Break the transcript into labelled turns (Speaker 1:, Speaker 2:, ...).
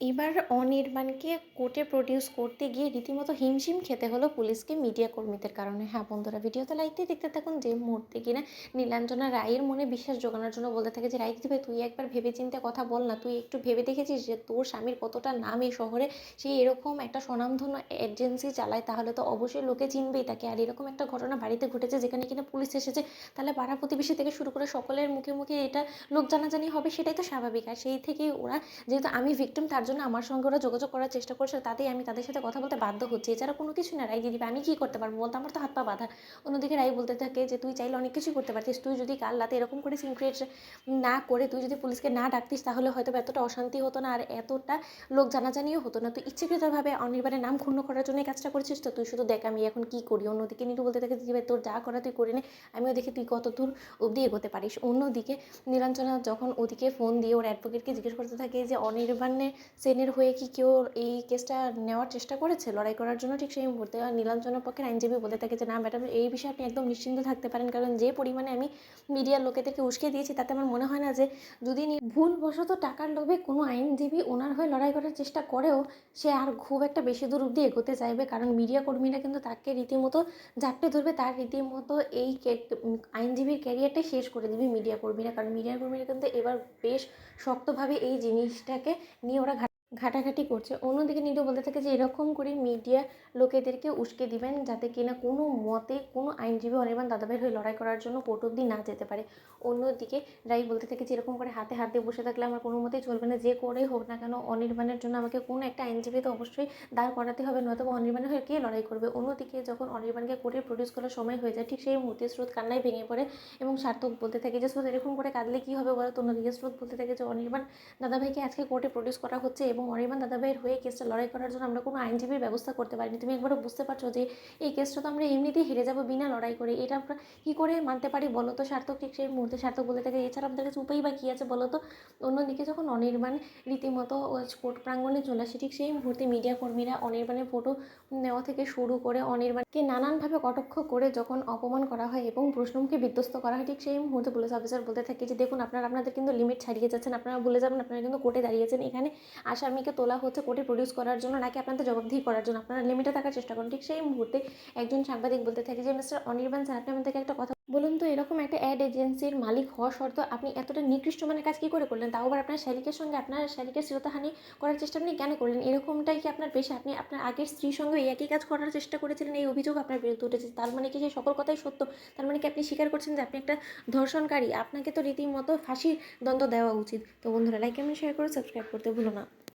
Speaker 1: এবার অনির্বাণকে কোর্টে প্রডিউস করতে গিয়ে রীতিমতো হিমশিম খেতে হলো পুলিশকে মিডিয়া কর্মীদের কারণে। হ্যাঁ বন্ধুরা, ভিডিওতে লাইকতে দেখতে থাকুন যে মুহূর্তে কিনা নীলাঞ্জনা রায়ের মনে বিশ্বাস জোগানোর জন্য বলতে থাকে যে, রায় ভাই, তুই একবার ভেবে চিন্তে কথা বল না। তুই একটু ভেবে দেখেছিস যে তোর স্বামীর কতটা নাম এই শহরে? সে এরকম একটা স্বনামধন্য এজেন্সি চালায়, তাহলে তো অবশ্যই লোকে চিনবেই তাকে। আর এরকম একটা ঘটনা বাড়িতে ঘটেছে যেখানে কিনা পুলিশ এসেছে, তাহলে পাড়া প্রতিবেশী থেকে শুরু করে সকলের মুখে মুখে এটা লোক জানাজানি হবে, সেটাই তো স্বাভাবিক। আর সেই থেকেই ওরা, যেহেতু আমি ভিক্টিম তার জন্য আমার সঙ্গে ওরা যোগাযোগ করার চেষ্টা করছে তাতেই আমি তাদের সাথে কথা বলতে বাধ্য হচ্ছি। এছাড়া কোনো কিছু না, রাই দিদি, আমি কী করতে পারব বলতে? আমার তো হাত পা বাঁধা। অন্যদিকে রাই বলতে থাকে যে, তুই চাইলে অনেক কিছুই করতে পারতিস। তুই যদি কাল রাতে এরকম করে সিক্রেট না করে, তুই যদি পুলিশকে না ডাকতিস, তাহলে হয়তো এতটা অশান্তি হতো না, আর এতটা লোক জানাজানিও হতো না। তুই ইচ্ছাকৃতভাবে অনির্বাণের নাম ক্ষুণ্ণ করার জন্য কাজটা করেছিস তো? তুই শুধু দেখ আমি এখন কী করি। অন্যদিকে নিটু বলতে থাকে দিদি তোর যা করা তুই করে নে। আমিও দেখি তুই কত দূর অবধি এগোতে পারিস। অন্যদিকে নীলাঞ্জনা যখন ওদিকে ফোন দিয়ে ওর অ্যাডভোকেটকে জিজ্ঞেস করতে থাকে যে, অনির্বাণের সেনের হয়ে কি কেউ এই কেসটা নেওয়ার চেষ্টা করেছে? লড়াই করার জন্য ঠিক সেই মুহূর্তে নীলাঞ্জনের পক্ষে আইনজীবী বলে থাকে যে, না, ম্যাডাম, এই বিষয়ে আপনি একদম নিশ্চিন্ত থাকতে পারেন। কারণ যে পরিমাণে আমি মিডিয়ার লোকেদেরকে উস্কে দিয়েছি, তাতে আমার মনে হয় না যে যদি ভুলবশত টাকার লোভে কোনো আইনজীবী ওনার হয়ে লড়াই করার চেষ্টা করেও সে আর খুব একটা বেশি দূর অব্দি এগোতে চাইবে। কারণ মিডিয়া কর্মীরা কিন্তু তাকে রীতিমতো জাপটে ধরবে। তার রীতিমতো এই আইনজীবীর ক্যারিয়ারটাই শেষ করে দেবে মিডিয়া কর্মীরা। কারণ মিডিয়া কর্মীরা কিন্তু এবার বেশ শক্তভাবে এই জিনিসটাকে নিয়ে ওরা ঘাটাঘাটি করছে। অন্যদিকে নিডো বলতে থাকে যে, এরকম করে মিডিয়া লোকেদেরকে উস্কে দিবেন যাতে কিনা কোনো মতে কোনো আইনজীবী অনির্বাণ দাদাভাইয়ের হয়ে লড়াই করার জন্য কোর্ট অব্দি না যেতে পারে। অন্যদিকে রাই বলতে থাকে যে, এরকম করে হাতে হাত দিয়ে বসে থাকলে আমার কোনো মতেই চলবে না, যে করেই হোক না কেন অনির্বাণের জন্য আমাকে কোনো একটা আইনজীবী তো অবশ্যই দাঁড় করাতে হবে, নয়তো অনির্বাণের হয়ে কে লড়াই করবে? অন্যদিকে যখন অনির্বাণকে কোর্টে প্রডিউস করার সময় হয়ে যায়, ঠিক সেই মুহূর্তে স্রোত কান্নায় ভেঙে পড়ে এবং সার্থক বলতে থাকে যে, স্রোত এরকম করে কাঁদলে কী হবে বলো তো? অন্যদিকে স্রোত বলতে থাকে যে, অনির্বাণ দাদাভাইকে আজকে কোর্টে প্রডিউস করা হচ্ছে এবং অনির্বাণ দাদাভাইয়ের হয়ে কেসটা লড়াই করার জন্য আমরা কোনো আইনজীবীর ব্যবস্থা করতে পারিনি। তুমি একবারও বুঝতে পারছ যে এই কেসটা তো আমরা এমনিতেই হেরে যাব বিনা লড়াই করে। এটা আমরা কী করে মানতে পারি বলো তো? সার্থক ঠিক সেই মুহূর্তে সার্থক বলে থাকে, এছাড়া আমাদের কাছে উপায় বা কী আছে বলো তো? অন্যদিকে যখন অনির্বাণ রীতিমতো কোর্ট প্রাঙ্গণে চলে আসে, ঠিক সেই মুহূর্তে মিডিয়া কর্মীরা অনির্বাণের ফটো নেওয়া থেকে শুরু করে অনির্বাণকে নানানভাবে কটাক্ষ করে যখন অপমান করা হয় এবং প্রশ্নমুখে বিধ্বস্ত করা হয়, ঠিক সেই মুহূর্তে পুলিশ অফিসার বলতে থাকে যে, দেখুন, আপনারা, আপনাদের কিন্তু লিমিট ছাড়িয়ে যাচ্ছেন, আপনারা ভুলে যাবেন, আপনারা কিন্তু কোর্টে দাঁড়িয়েছেন এখানে আসামিকে তোলা হচ্ছে কোর্টে প্রডিউস করার জন্য, নাকি আপনাদের জবাবদিহি করার জন্য? আপনারা লিমিটে থাকার চেষ্টা করুন। ঠিক সেই মুহূর্তে একজন সাংবাদিক বলতে থাকে যে, মিস্টার অনির্বাণ স্যার, আপনি আমাদেরকে একটা কথা বলুন। তো, এরকম একটা অ্যাড এজেন্সির মালিক হওয়া সত্ত্বেও আপনি এতটা নিকৃষ্ট মানের কাজ কী করে করলেন? তাও আবার আপনার শ্যালিকের সঙ্গে, আপনার শ্যালিকের শ্রোতাহানি করার চেষ্টা আপনি কেন করলেন? এরকমটাই কি আপনার পেশা? আপনি আপনার আগের স্ত্রীর সঙ্গে এই একই কাজ করার চেষ্টা করেছিলেন? এই অভিযোগ আপনার বিরুদ্ধে উঠেছে। তার মানে কি সেই সকল কথাই সত্য? তার মানে কি আপনি স্বীকার করছেন যে আপনি একটা ধর্ষণকারী? আপনাকে তো রীতিমতো ফাঁসির দণ্ড দেওয়া উচিত। তো বন্ধুরা লাইক কমেন্ট শেয়ার করে সাবস্ক্রাইব করতে ভুলো না।